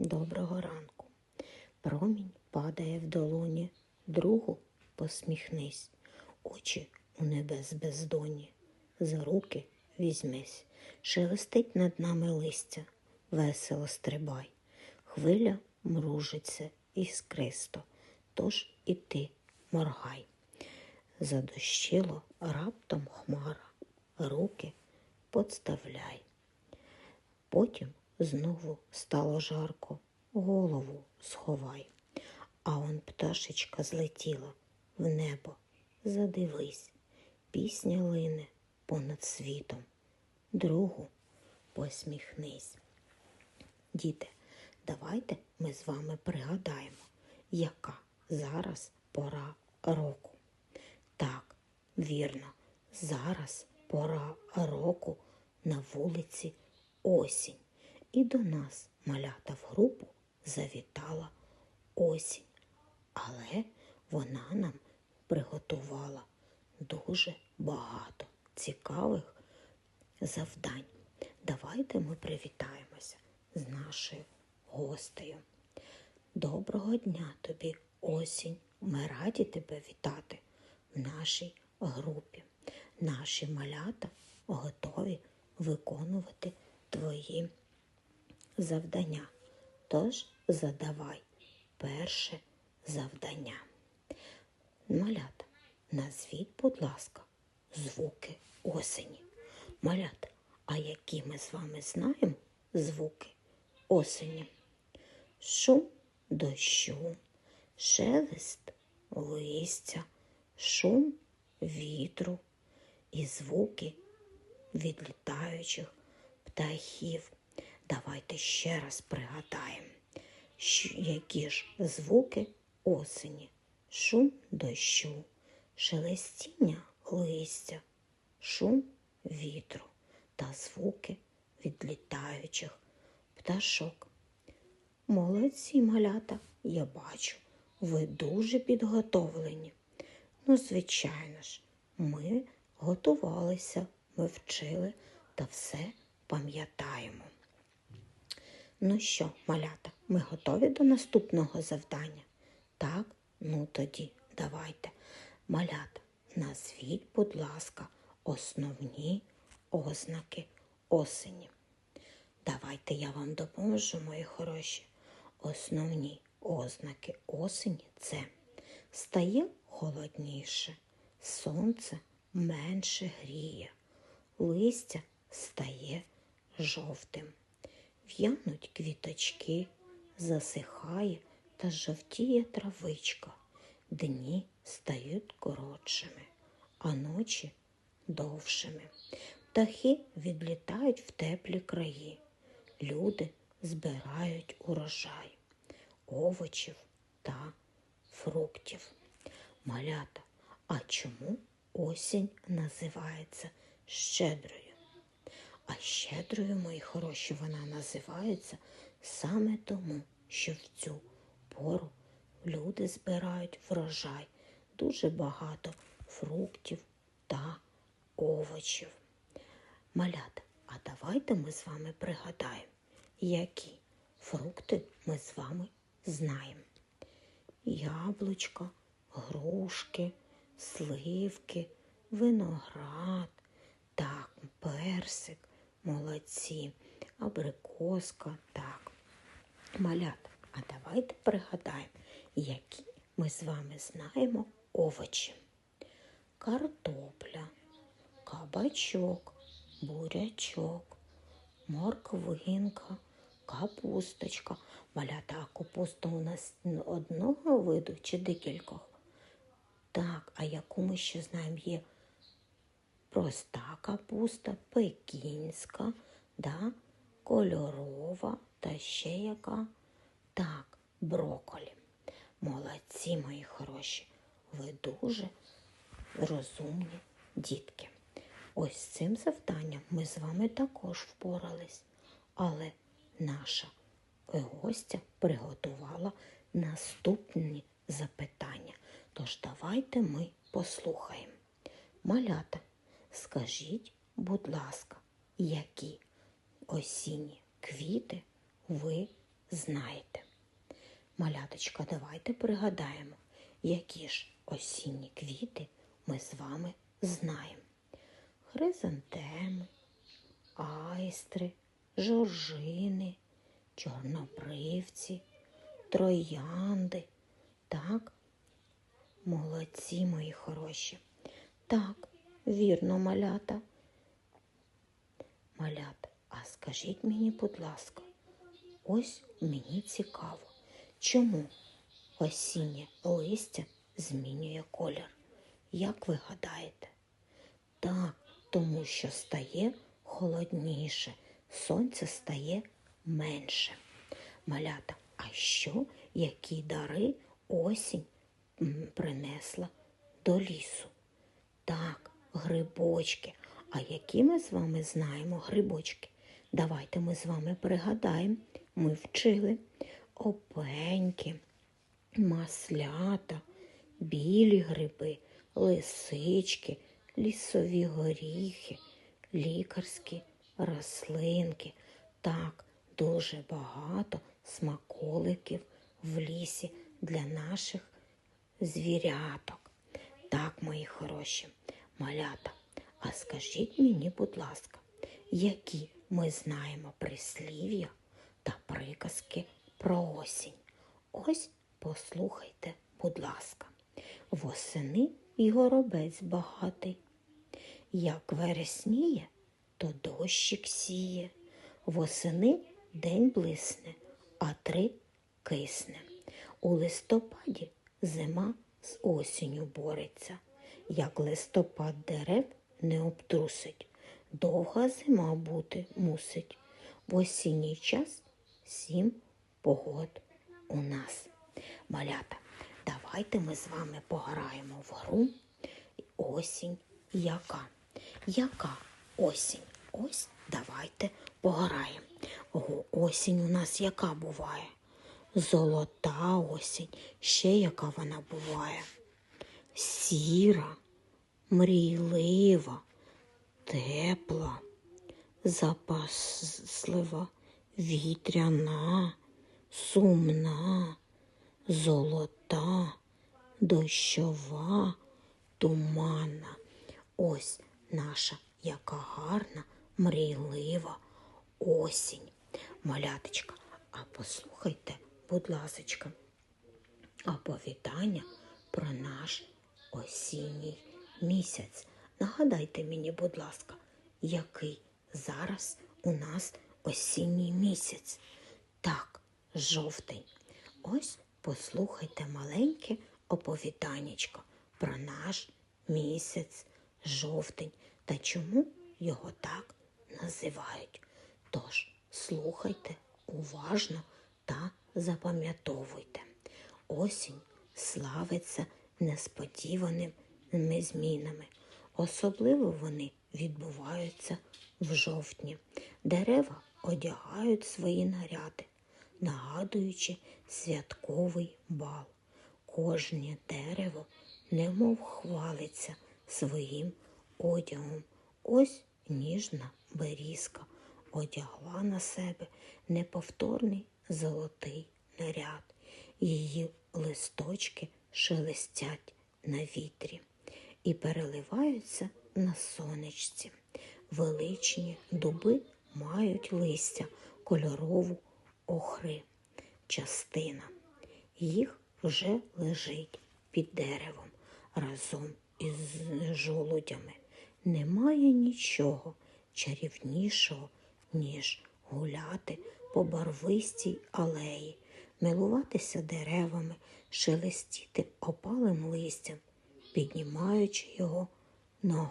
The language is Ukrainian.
доброго ранку. Промінь падає в долоні, другу посміхнись, очі у небес бездоні, за руки візьмись, шелестить над нами листя, весело стрибай, хвиля мружиться іскристо, тож і ти моргай. Задощило раптом хмара, руки подставляй. Потім знову стало жарко, голову сховай. А он пташечка злетіла в небо. Задивись, пісня лине понад світом. Другу посміхнись. Діти, давайте ми з вами пригадаємо, яка зараз пора року. Так, вірно, зараз пора року на вулиці осінь. І до нас малята в групу завітала осінь. Але вона нам приготувала дуже багато цікавих завдань. Давайте ми привітаємося з нашою гостею. Доброго дня тобі, осінь! Ми раді тебе вітати в нашій групі. Наші малята готові виконувати твої завдання. Тож задавай перше завдання. Малята, назвіть, будь ласка, звуки осені. Малята, а які ми з вами знаємо звуки осені? Шум дощу, шелест листя, шум вітру і звуки відлітаючих птахів. Давайте ще раз пригадаємо, які ж звуки осені, шум дощу, шелестіння листя, шум вітру та звуки відлітаючих пташок. Молодці малята, я бачу, ви дуже підготовлені. Ну, звичайно ж, ми готувалися, ми вчили та все пам'ятаємо. Ну що, малята, ми готові до наступного завдання? Так, ну тоді давайте. Малята, назвіть, будь ласка, основні ознаки осені. Давайте я вам допоможу, мої хороші. Основні ознаки осені це стає холодніше, сонце менше гріє, листя стає жовтим, в'януть квіточки, засихає та жовтіє травичка, дні стають коротшими, а ночі довшими. Птахи відлітають в теплі краї, люди збирають урожай, овочів та фруктів. Малята, а чому осінь називається щедрою? А щедрою, мої хороші, вона називається саме тому, що в цю пору люди збирають врожай, дуже багато фруктів та овочів. Малята, а давайте ми з вами пригадаємо, які фрукти ми з вами знаємо. Яблучка, грушки, сливки, виноград, так, персик, молодці, абрикоска, так. Малята, а давайте пригадаємо, які ми з вами знаємо овочі. Картопля, кабачок, бурячок, морквинка, капусточка. Малята, а капуста у нас одного виду чи декількох? Так, а яку ми ще знаємо є проста капуста, пекінська, да? кольорова та ще яка? Так, броколі. Молодці, мої хороші. Ви дуже розумні дітки. Ось з цим завданням ми з вами також впорались, але наша гостя приготувала наступні запитання. Тож давайте ми послухаємо. Малята, скажіть, будь ласка, які осінні квіти ви знаєте. Маляточка, давайте пригадаємо, які ж осінні квіти ми з вами знаємо. Хризантеми, айстри, жоржини, чорнобривці, троянди. Так, молодці мої хороші. Так, вірно, малята. Малята, а скажіть мені, будь ласка, ось мені цікаво, чому осіннє листя змінює колір? Як ви гадаєте? Так, тому що стає холодніше, сонце стає менше. Малята, а що, які дари осінь принесла до лісу? Грибочки. А які ми з вами знаємо грибочки? Давайте ми з вами пригадаємо. Ми вчили опеньки, маслята, білі гриби, лисички, лісові горіхи, лікарські рослинки. Так, дуже багато смаколиків в лісі для наших звіряток. Так, мої хороші малята, а скажіть мені, будь ласка, які ми знаємо прислів'я та приказки про осінь? Ось послухайте, будь ласка. Восени й горобець багатий. Як вересніє, то дощик сіє. Восени день блисне, а три кисне. У листопаді зима з осінню бореться. Як листопад дерев не обтрусить, довга зима бути мусить. В осінній час сім погод у нас. Малята, давайте ми з вами пограємо в гру осінь яка. Яка осінь? Ось давайте пограємо. Осінь у нас яка буває? Золота осінь. Ще яка вона буває? Сіра, мрійлива, тепла, запаслива, вітряна, сумна, золота, дощова, туманна. Ось наша яка гарна, мрійлива осінь. Маляточка, а послухайте, будь ласочка, оповідання про наш осінній місяць. Нагадайте мені, будь ласка, який зараз у нас осінній місяць? Так, жовтень. Ось послухайте маленьке оповіданнячко про наш місяць жовтень та чому його так називають. Тож слухайте уважно та запам'ятовуйте. Осінь славиться несподіваними змінами. Особливо вони відбуваються в жовтні. Дерева одягають свої наряди, нагадуючи святковий бал. Кожне дерево немов хвалиться своїм одягом. Ось ніжна берізка одягла на себе неповторний золотий наряд. Її листочки шелестять на вітрі і переливаються на сонечці. Величні дуби мають листя кольорову охри. Частина їх вже лежить під деревом разом із жолудями. Немає нічого чарівнішого, ніж гуляти по барвистій алеї, милуватися деревами, шелестіти опалим листям, піднімаючи його ногами.